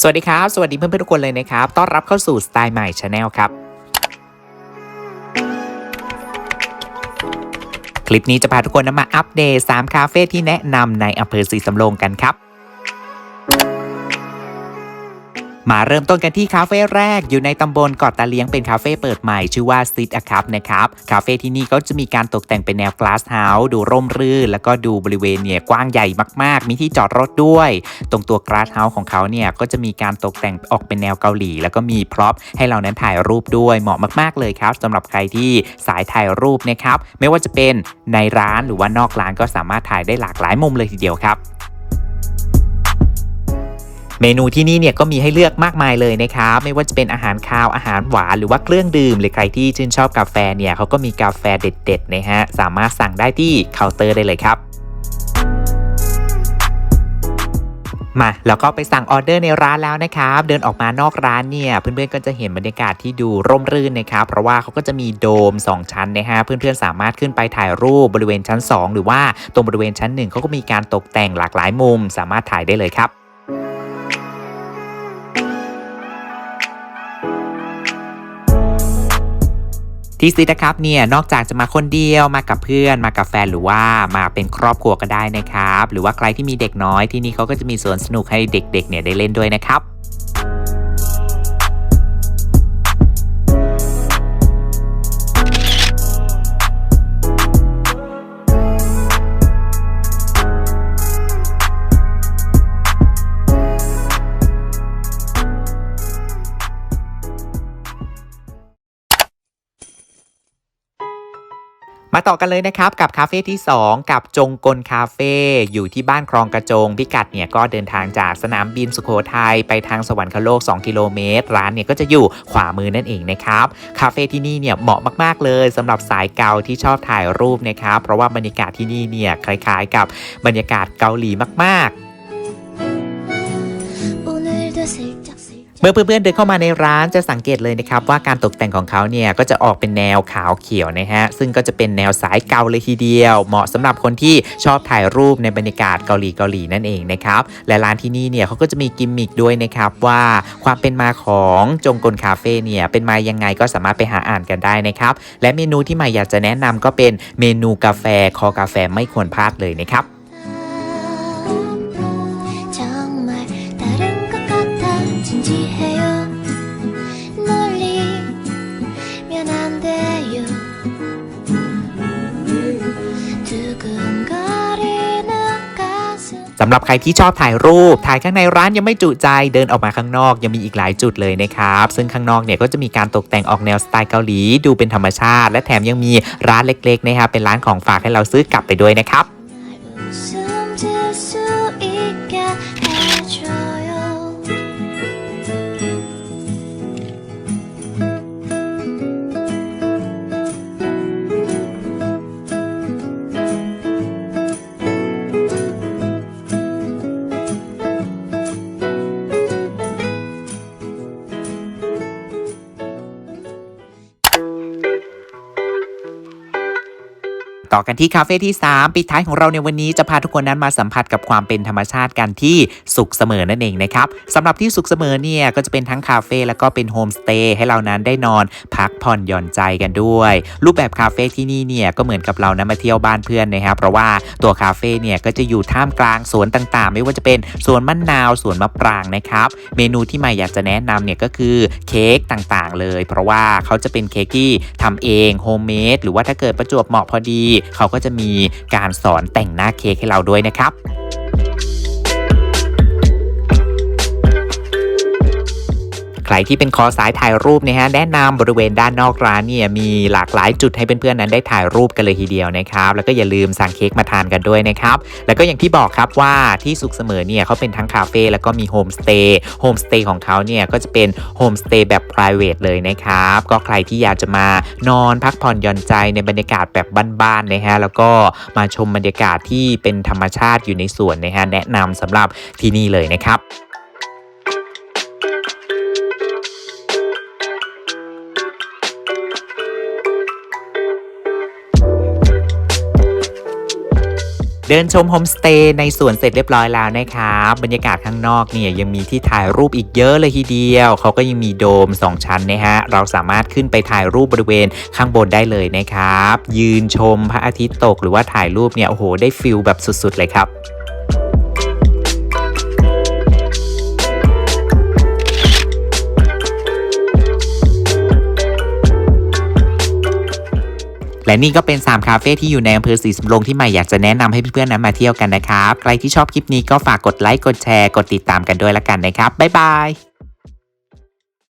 สวัสดีครับ สวัสดีเพื่อนๆทุกคนเลยนะครับ ต้อนรับเข้าสู่สไตล์ใหม่ชาแนลครับ คลิปนี้จะพาทุกคนมาอัปเดต 3 คาเฟ่ที่แนะนำในอำเภอสีสำโรงกันครับ มาเริ่มต้นกันที่คาเฟ่แรกอยู่ในตำบลเกาะตาเลียงเป็นคาเฟ่เปิดใหม่ชื่อว่า Sit a Cup นะครับคาเฟ่ที่นี่ก็จะมีการตกแต่งเป็นแนว Glass House ดูร่มรื่น แล้วก็ดูบริเวณเนี่ยกว้างใหญ่มากๆ มีที่จอดรถด้วย ตรงตัว Glass House ของเขาเนี่ยก็จะมีการตกแต่งออกเป็นแนวเกาหลี แล้วก็มีพร็อพให้เรานั้นถ่ายรูปด้วยเหมาะมากๆเลยครับสำหรับใครที่สายถ่ายรูปนะครับไม่ว่าจะเป็นในร้านหรือว่านอกร้านก็สามารถถ่ายได้หลากหลายมุมเลยทีเดียวครับ เมนูที่นี่เนี่ยก็มีให้เลือกมากมายเลยนะครับไม่ว่าจะเป็นอาหารคาวอาหารหวานหรือว่าเครื่องดื่ม หรือใครที่ชื่นชอบกาแฟเนี่ยเขาก็มีกาแฟเด็ดๆนะฮะสามารถสั่งได้ที่เคาน์เตอร์ได้เลยครับมาแล้วก็ไปสั่งออเดอร์ในร้านแล้วนะครับ เดินออกมานอกร้านเนี่ย เพื่อนๆก็จะเห็นบรรยากาศที่ดูร่มรื่นนะครับ เพราะว่าเขาก็จะมีโดม 2 ชั้นนะฮะเพื่อนๆสามารถขึ้นไปถ่ายรูปบริเวณชั้น 2 หรือว่าตรงบริเวณชั้น 1เขาก็มีการตกแต่งหลากหลายมุม สามารถถ่ายได้เลยครับ ที่ซีนะครับเนี่ยนอกจากจะมาคนเดียวมากับเพื่อนมากับแฟนหรือว่ามาเป็นครอบครัวก็ได้นะครับ หรือว่าใครที่มีเด็กน้อยที่นี่เขาก็จะมีสวนสนุกให้เด็กๆเนี่ยได้เล่นด้วยนะครับ มาต่อกันเลยนะครับกับคาเฟ่ที่ 2 กับจงกลคาเฟ่อยู่ที่บ้านคลองกระจงพิกัดเนี่ยก็เดินทางจากสนามบินสุโขทัยไปทางสวรรคโลก 2 กิโลเมตร ร้านเนี่ยก็จะอยู่ขวามือนั่นเองนะครับคาเฟ่ที่นี่เนี่ยเหมาะมากๆเลย สำหรับสายเกาที่ชอบถ่ายรูปนะครับเพราะว่าบรรยากาศที่นี่เนี่ยคล้ายๆ กับบรรยากาศเกาหลีมากๆ เมื่อเพื่อนๆเดินเข้ามาในร้านจะสังเกตเลยนะครับว่าการตกแต่งของเขาเนี่ยก็จะออกเป็นแนวขาวเขียวนะฮะซึ่งก็จะเป็นแนวสายเกาเลยทีเดียว เหมาะสำหรับคนที่ชอบถ่ายรูปในบรรยากาศเกาหลีเกาหลีนั่นเองนะครับและร้านที่นี่เนี่ยเขาก็จะมีกิมมิคด้วยนะครับว่าความเป็นมาของจงกลคาเฟ่เนี่ยเป็นมายังไงก็สามารถไปหาอ่านกันได้นะครับและเมนูที่ใหม่อยากจะแนะนำก็เป็นเมนูกาแฟคอกาแฟไม่ควรพลาดเลยนะครับ 진지해요 놀리면 안 돼요 두근거리는 가슴 สำหรับใครที่ชอบถ่ายรูป ถ่ายข้างในร้านยังไม่จุใจเดินออกมาข้างนอกยังมีอีกหลายจุดเลยนะครับ ซึ่งข้างนอกเนี่ยก็จะมีการตกแต่งออกแนวสไตล์เกาหลี ดูเป็นธรรมชาติ และแถมยังมีร้านเล็กๆนะครับเป็นร้านของฝากให้เราซื้อกลับไปด้วยนะครับ 날 웃음 질 수 있게 해줘 ต่อกันที่คาเฟ่ที่ 3 ปิดท้ายของเราในวันนี้จะพาทุกคนนั้นมาสัมผัสกับความเป็นธรรมชาติกันที่สุขเสมอนั่นเองนะครับสำหรับที่สุขเสมอเนี่ยก็จะเป็นทั้งคาเฟ่แล้วก็เป็นโฮมสเตย์ให้เรานั้นได้นอน พักผ่อนหย่อนใจกันด้วย รูปแบบคาเฟ่ที่นี่เนี่ยก็เหมือนกับเรานะมาเที่ยวบ้านเพื่อนนะครับเพราะว่าตัวคาเฟ่เนี่ยก็จะอยู่ท่ามกลางสวนต่างๆ ไม่ว่าจะเป็นสวนมะนาวสวนมะปรางนะครับเมนูที่ใหม่อยากจะแนะนำเนี่ยก็คือเค้กต่างๆ เลย เพราะว่าเขาจะเป็นเค้กที่ทำเองโฮมเมดหรือว่าถ้าเกิดประจวบเหมาะพอดีเขาก็จะมีการสอนแต่งหน้าเค้กให้เราด้วยนะครับ ใครที่เป็นคอสายถ่ายรูปนะฮะแนะนำบริเวณด้านนอกร้านเนี่ยมีหลากหลายจุดให้เพื่อนๆนั้นได้ถ่ายรูปกันเลยทีเดียวนะครับแล้วก็อย่าลืมสั่งเค้กมาทานกันด้วยนะครับแล้วก็อย่างที่บอกครับว่าที่สุขเสมอเนี่ยเขาเป็นทั้งคาเฟ่แล้วก็มีโฮมสเตย์โฮมสเตย์ของเขาเนี่ยก็จะเป็นโฮมสเตย์แบบ p r i v a t เลยนะครับก็ใครที่อยากจะมานอนพักผ่อนหย่อนใจในบรรยากาศแบบบ้านๆนะฮะแล้วก็มาชมบรรยากาศที่เป็นธรรมชาติอยู่ในสวนนะฮะแนะนำสำหรับที่นี่เลยนะครับ เดินชมโฮมสเตย์ในสวนเสร็จเรียบร้อยแล้วนะครับบรรยากาศข้างนอกเนี่ยยังมีที่ถ่ายรูปอีกเยอะเลยทีเดียว เขาก็ยังมีโดม 2 ชั้นนะฮะเราสามารถขึ้นไปถ่ายรูปบริเวณข้างบนได้เลยนะครับ ยืนชมพระอาทิตย์ตกหรือว่าถ่ายรูปเนี่ยโอ้โหได้ฟิลแบบสุดๆเลยครับ และนี่ก็เป็น 3 คาเฟ่ที่อยู่ในอำเภอศรีสำโรงที่ใหม่อยากจะแนะนำให้เพื่อนๆนั้นมาเที่ยวกันนะครับ ใครที่ชอบคลิปนี้ก็ฝากกดไลค์ กดแชร์ กดติดตามกันด้วยละกันนะครับ บ๊ายบาย